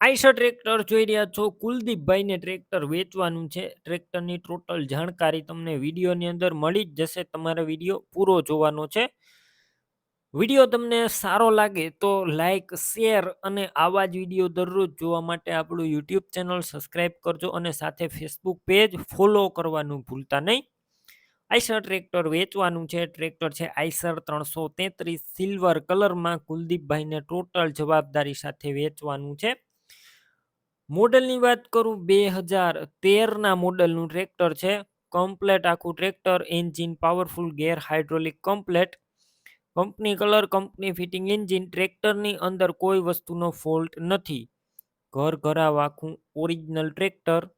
Eicher tractor જોઈ રહ્યા છો. કુલદીપભાઈને ટ્રેક્ટર વેચવાનું છે. ટ્રેક્ટરની ટોટલ જાણકારી તમને વિડીયોની અંદર મળી જ જશે. તમારે વીડિયો પૂરો જોવાનો છે. વીડિયો તમને સારો લાગે તો લાઈક, શેર અને આવા જ વીડિયો દરરોજ જોવા માટે આપણું યુટ્યુબ ચેનલ સબસ્ક્રાઈબ કરજો અને સાથે ફેસબુક પેજ ફોલો કરવાનું ભૂલતા નહીં. આઈસર ટ્રેક્ટર વેચવાનું છે. ટ્રેક્ટર છે આઈસર ત્રણસો સિલ્વર કલરમાં કુલદીપભાઈને ટોટલ જવાબદારી સાથે વેચવાનું છે. મોડલની વાત કરું, બે હજાર તેરના મોડલનું ટ્રેક્ટર છે. કમ્પ્લેટ આખું tractor, engine, powerful gear, hydraulic complete. Company colour, company fitting engine, ટ્રેક્ટરની અંદર કોઈ વસ્તુનો ફોલ્ટ નથી. ઘર ઘરાવ આખું ઓરિજિનલ ટ્રેક્ટર.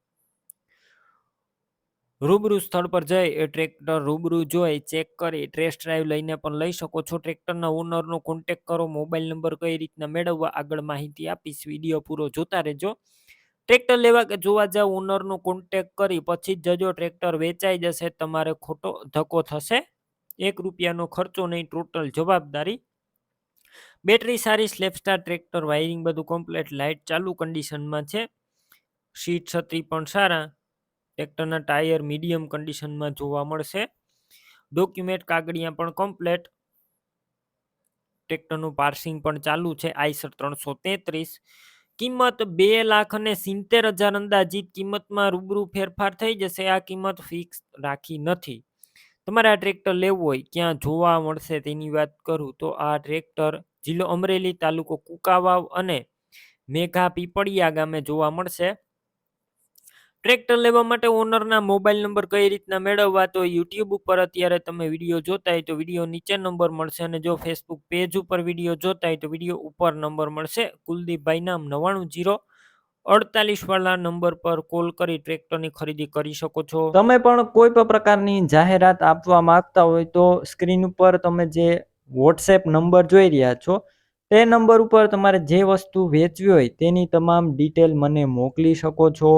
રૂબરૂ સ્થળ પર જઈ એ ટ્રેક્ટર રૂબરૂ જોઈ, ચેક કરી, ટેસ્ટ ડ્રાઈવ લઈને પણ લઈ શકો છો. ટ્રેક્ટરના ઓનરનો કોન્ટેક કરો, મોબાઈલ નંબર કઈ રીતના મેળવવા, આગળ માહિતી આપીશ. વીડિયો પૂરો જોતા રહેજો. ટ્રેક્ટર લેવા કે જોવા જાવ ઓનરનો કોન્ટેક કરી, પછી જ જજો ટ્રેક્ટર વેચાઈ જશે, તમારે ખોટો ધક્કો થશે. એક રૂપિયાનો ખર્ચો નહીં ટોટલ જવાબદારી. બેટરી સારી સ્લેપસ્ટાર ટ્રેક્ટર વાયરિંગ બધું કમ્પ્લીટ લાઇટ ચાલુ કન્ડિશનમાં છે. સીટ છત્રી પણ સારા. ટ્રેક્ટરના ટાયર મીડિયમ કન્ડિશનમાં જોવા મળશે. ડોક્યુમેન્ટ કાગળિયા પણ કમ્પ્લેટ ટ્રેક્ટરનું પાર્સિંગ પણ ચાલુ છે, આઈસર ત્રણસો તેત્રીસ. કિંમત બે લાખ અને સિત્તેર હજાર અંદાજિત કિંમતમાં રૂબરૂ ફેરફાર થઈ જશે. આ કિંમત ફિક્સ રાખી નથી. તમારે આ ટ્રેક્ટર લેવું હોય, ક્યાં જોવા મળશે તેની વાત કરું તો આ ટ્રેક્ટર જિલ્લો અમરેલી તાલુકો કુકાવાવ અને મેઘા પીપળિયા ગામે જોવા મળશે. ટ્રેક્ટર લેવા માટે ઓનરના મોબાઈલ નંબર કઈ રીતના મેળવવા તો યુટ્યુબ ઉપર અત્યારે તમે વીડિયો જોતા હોય તો વીડિયો નીચે નંબર મળશે અને જો ફેસબુક પેજ ઉપર વીડિયો જોતા હોય તો વીડિયો ઉપર નંબર મળશે. કુલદીપભાઈ નામ નવાણું જીરો અડતાલીસ વાળા નંબર પર કોલ કરી ટ્રેક્ટરની ખરીદી કરી શકો છો. તમે પણ કોઈ પણ પ્રકારની જાહેરાત આપવા માંગતા હોય તો સ્ક્રીન ઉપર તમે જે વોટ્સએપ નંબર જોઈ રહ્યા છો, તે નંબર ઉપર તમારે જે વસ્તુ વેચવી હોય તેની તમામ ડિટેલ મને મોકલી શકો છો.